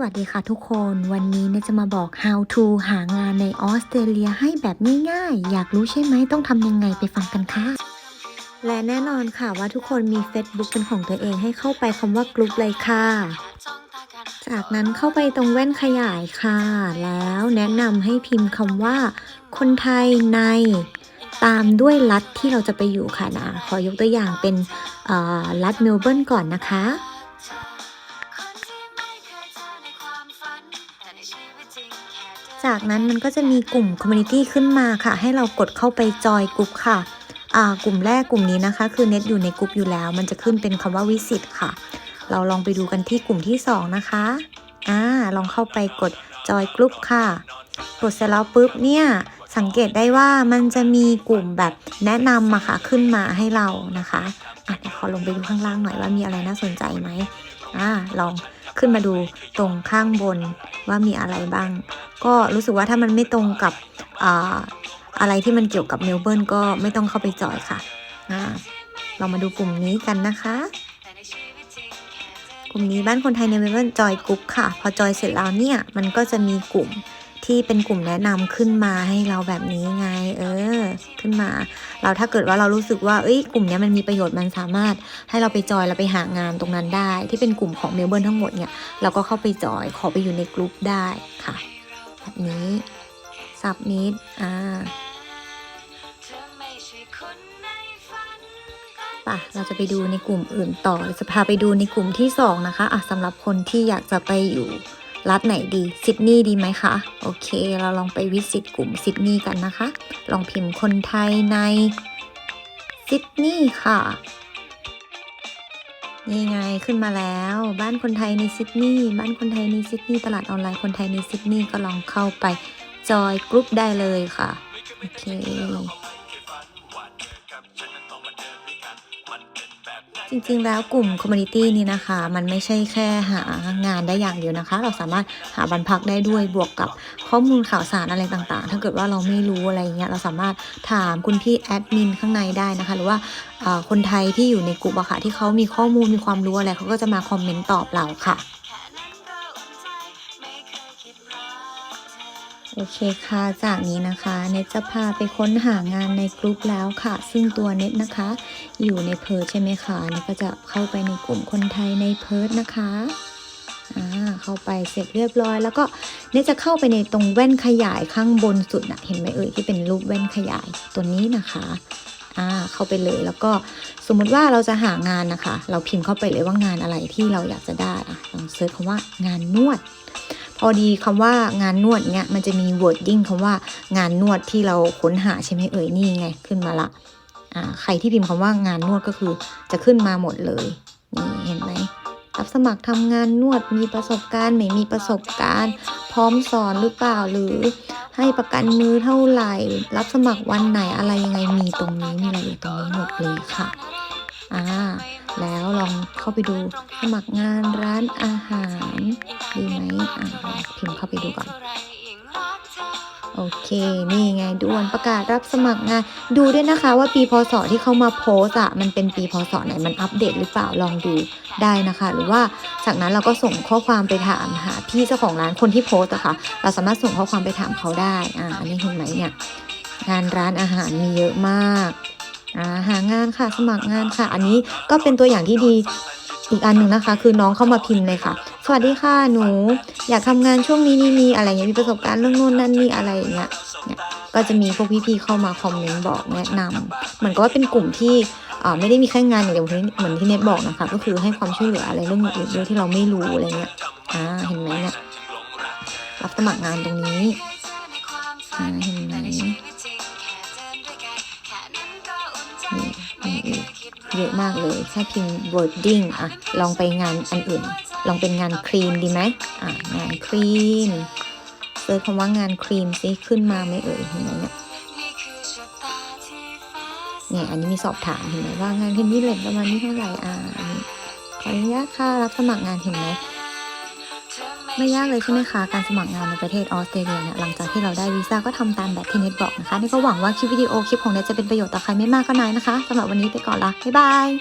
สวัสดีค่ะทุกคนวันนี้เนี่ยจะมาบอก how to หางานในออสเตรเลียให้แบบง่ายๆ อยากรู้ใช่ไหมต้องทำยังไงไปฟังกันค่ะ และแน่นอนค่ะว่าทุกคนมี Facebook เป็นของตัวเองให้เข้าไปคำว่ากลุ่มเลยค่ะ จากนั้นเข้าไปตรงแว่นขยายค่ะ แล้วแนะนำให้พิมพ์คำว่า คนไทยในตามด้วยรัฐที่เราจะไปอยู่ค่ะนะ ขอยกตัวอย่างเป็นรัฐเมลเบิร์นก่อนนะคะ จากนั้นมันก็จะมีกลุ่มคอมมูนิตี้ขึ้นมาค่ะ ให้เรากดเข้าไปจอยกลุ่มค่ะอ่ากลุ่มแรกกลุ่มนี้นะคะ คือเน็ตอยู่ในกลุ่มอยู่แล้ว มันจะขึ้นเป็นคำว่าวิสิตค่ะ เราลองไปดูกันที่กลุ่มที่ 2 นะคะอ่าลองเข้าไปกดจอยกลุ่มค่ะ กดเสร็จแล้วปุ๊บเนี่ยสังเกตได้ว่ามันจะมีกลุ่มแบบแนะนำมาค่ะขึ้นมาให้เรานะคะอะเดี๋ยวขอลงไปดูข้างล่างหน่อยว่ามีอะไรน่าสนใจไหม อ่าลองขึ้นมาดูตรงข้างบนว่ามีอะไรบ้าง ก็รู้สึกว่าถ้ามันไม่ตรงกับอ่าอะไรที่มันเกี่ยวกับเมลเบิร์นก็ไม่ต้องเข้าไปจอยค่ะอ่าเรามาดูกลุ่มนี้กันนะคะ กลุ่มนี้บ้านคนไทยในเมลเบิร์นจอยกรุ๊ปค่ะ พอจอยเสร็จแล้วเนี่ยมันก็จะมีกลุ่ม ที่เป็นกลุ่มแนะนำขึ้นมาให้เราแบบนี้ไง เออ ขึ้นมา เราถ้าเกิดว่าเรารู้สึกว่าเอ้ยกลุ่มนี้มันมีประโยชน์มันสามารถให้เราไปจอยแล้วไปหางานตรงนั้นได้ ที่เป็นกลุ่มของเมลเบิร์นทั้งหมดเนี่ยเราก็เข้าไปจอยขอไปอยู่ในกลุ่มได้ค่ะ แบบนี้สับนิดอ่าป่ะเราจะไปดูในกลุ่มอื่นต่อเราจะพาไปดูในกลุ่มที่สองนะคะอะสำหรับคนที่อยากจะไปอยู่ รัฐไหนดีซิดนีย์ดีไหมคะ โอเค เราลองไปวิสิตกลุ่มซิดนีย์กันนะคะ ลองพิมพ์คนไทยในซิดนีย์ค่ะนี่ไงขึ้นมาแล้ว บ้านคนไทยในซิดนีย์บ้านคนไทยในซิดนีย์ตลาดออนไลน์คนไทยในซิดนีย์ก็ลองเข้าไปจอยกรุ๊ปได้เลยค่ะ โอเค จริงๆ แล้วกลุ่มคอมมูนิตี้นี้นะคะ มันไม่ใช่แค่หางานได้อย่างเดียวนะคะ เราสามารถหาบันพักได้ด้วยบวกกับข้อมูลข่าวสารอะไรต่างๆ ถ้าเกิดว่าเราไม่รู้อะไรเงี้ยเราสามารถถามคุณพี่แอดมินข้างในได้นะคะ หรือว่าคนไทยที่อยู่ในกลุ่มอะค่ะที่เขามีข้อมูลมีความรู้อะไรเขาก็จะมาคอมเมนต์ตอบเราค่ะ โอเคค่ะ จากนี้นะคะเน็ตจะพาไปค้นหางานในกลุ่มแล้วค่ะ ซึ่งตัวเน็ตนะคะ อยู่ในเพิร์ทใช่ไหมคะเน็ตก็จะเข้าไปในกลุ่มคนไทยในเพิร์ทนะคะอ่าเข้าไปเสร็จเรียบร้อย แล้วก็เน็ตจะเข้าไปในตรงแว่นขยายข้างบนสุดนะเห็นไหมเอ่ยที่เป็นรูปแว่นขยายตัวนี้นะคะอ่าเข้าไปเลยแล้วก็สมมุติว่าเราจะหางานนะคะ เราพิมพ์เข้าไปเลยว่างานอะไรที่เราอยากจะได้อะลองเซิร์ชคำว่างานนวด พอดีคำว่างานนวดเนี้ยมันจะมี wording คำว่างานนวดที่เราค้นหาใช่ไหมเอ่ยนี่ไงขึ้นมาละอ่าใครที่พิมพ์คำว่างานนวดก็คือจะขึ้นมาหมดเลยนี่เห็นไหมรับสมัครทำงานนวดมีประสบการณ์ไม่มีประสบการณ์ พร้อมสอนหรือเปล่าหรือให้ประกันมือเท่าไหร่ รับสมัครวันไหนอะไรยังไงมีตรงนี้มีรายละเอียดตรงนี้หมดเลยค่ะ อ่า แล้วลองเข้าไปดูสมัครงานร้านอาหารดีไหมอ่าพิมพ์เข้าไปดูก่อน โอเค นี่ไงด่วนประกาศรับสมัครงาน ดูด้วยนะคะว่าปีพศที่เขามาโพสอะมันเป็นปีพศไหนมันอัปเดตหรือเปล่าลองดูได้นะคะ หรือว่าจากนั้นเราก็ส่งข้อความไปถามหาพี่เจ้าของร้านคนที่โพสอะค่ะ เราสามารถส่งข้อความไปถามเขาได้ อ่าอันนี้เห็นไหมเนี่ยงานร้านอาหารมีเยอะมาก อ่าหางานค่ะสมัครงานค่ะ อันนี้ก็เป็นตัวอย่างที่ดีอีกอันหนึ่งนะคะ คือน้องเข้ามาพิมพ์เลยค่ะ สวัสดีค่ะหนู อยากทำงานช่วงนี้นี่นี่อะไรเงี้ยมีประสบการณ์เรื่องโน้นนั่นนี่อะไรอย่างเงี้ยเนี่ยก็จะมีพวกพี่ๆเข้ามาคอมเมนต์บอกแนะนำเหมือนกับว่าเป็นกลุ่มที่อ่าไม่ได้มีแค่งานอย่างเดียวเหมือนที่เน็ตบอกนะคะ ก็คือให้ความช่วยเหลืออะไรเรื่องอื่นด้วยที่เราไม่รู้อะไรเงี้ยอ่าเห็นไหมเนี่ยรับสมัครงานตรงนี้อ่าเห็น เยอะมากเลยแค่พิมพ์ wording อะลองไปงานอันอื่น ลองเป็นงานครีมดีไหมอะ งานครีมเซิร์ชคำว่างานครีมซิขึ้นมาไหม่เอ่ยเห็นไหมเนี่ยเนี่ยอันนี้มีสอบถามเห็นไหมว่างานเพนนี่เลนประมาณนี้เท่าไหร่อ่าอันนี้ขออนุญาตค่ะรับสมัครงานเห็นไหม ไม่ยากเลยใช่ไหมคะ การสมัครงานในประเทศออสเตรเลียเนี่ยหลังจากที่เราได้วีซ่าก็ทำตามแบบที่เน็ตบอกนะคะ นี่ก็หวังว่าคลิปวิดีโอคลิปของเน็ตจะเป็นประโยชน์ต่อใครไม่มากก็น้อยนะคะสำหรับวันนี้ไปก่อนละบ๊ายบาย